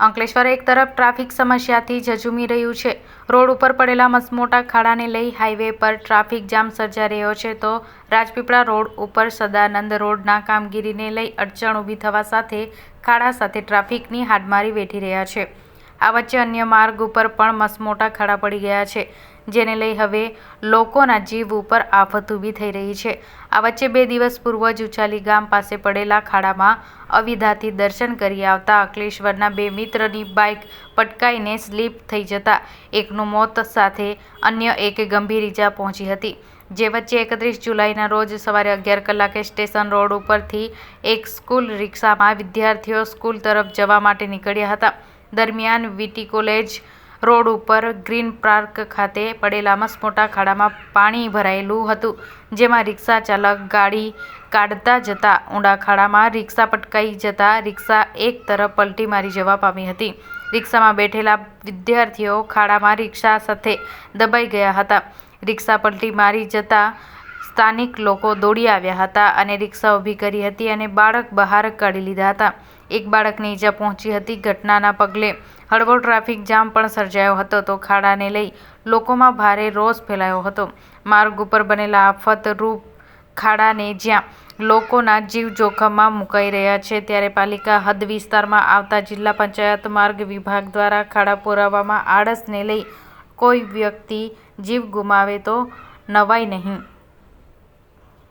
અંકલેશ્વર એક તરફ ટ્રાફિક સમસ્યાથી ઝઝૂમી રહ્યું છે. રોડ ઉપર પડેલા મસમોટા ખાડાને લઈ હાઈવે પર ટ્રાફિક જામ સર્જાઈ રહ્યો છે તો રાજપીપળા રોડ ઉપર સદાનંદ રોડના કામગીરીને લઈ અડચણ ઊભી થવા સાથે ખાડા સાથે ટ્રાફિકની હાડમારી વેઠી રહ્યા છે. આ વચ્ચે અન્ય માર્ગ ઉપર પણ મસમોટા ખાડા પડી ગયા છે, જેને લઈ હવે લોકોના જીવ ઉપર આફત ઊભી થઈ રહી છે. આ વચ્ચે બે દિવસ પૂર્વ ઉચાલી ગામ પાસે પડેલા ખાડામાં અવિધાથી દર્શન કરી આવતા અખિલેશ્વરના બે મિત્રની બાઇક પટકાઈને સ્લીપ થઈ જતા એકનું મોત સાથે અન્ય એક ગંભીર ઈજા પહોંચી હતી, જે વચ્ચે એકત્રીસ જુલાઈના રોજ સવારે અગિયાર કલાકે સ્ટેશન રોડ ઉપરથી એક સ્કૂલ રિક્ષામાં વિદ્યાર્થીઓ સ્કૂલ તરફ જવા માટે નીકળ્યા હતા. દરમિયાન વીટી કોલેજ રોડ ઉપર ગ્રીન પાર્ક ખાતે પડેલા મસમોટા ખાડામાં પાણી ભરાયેલું હતું, જેમાં રિક્ષા ચાલક ગાડી કાઢતા જતા ઊંડા ખાડામાં રિક્ષા પટકાઈ જતા રિક્ષા એક તરફ પલટી મારી જવા પામી હતી. રિક્ષામાં બેઠેલા વિદ્યાર્થીઓ ખાડામાં રિક્ષા સાથે દબાઈ ગયા હતા. રિક્ષા પલટી મારી જતા સ્થાનિક લોકો દોડી આવ્યા હતા અને રિક્ષા ઊભી કરી હતી અને બાળક બહાર કાઢી લીધા હતા. એક બાળકને ઈજા પહોંચી હતી ઘટનાના પગલે. હળવો ટ્રાફિક જામ પણ સર્જાયો હતો તો ખાડાને લઈ લોકોમાં ભારે રોષ ફેલાયો હતો. માર્ગ ઉપર બનેલા આફતરૂપ ખાડાને જ્યાં લોકોના જીવ જોખમમાં મુકાઈ રહ્યા છે ત્યારે પાલિકા હદ વિસ્તારમાં આવતા જિલ્લા પંચાયત માર્ગ વિભાગ દ્વારા ખાડા પુરાવામાં આળસને લઈ કોઈ વ્યક્તિ જીવ ગુમાવે તો નવાય નહીં.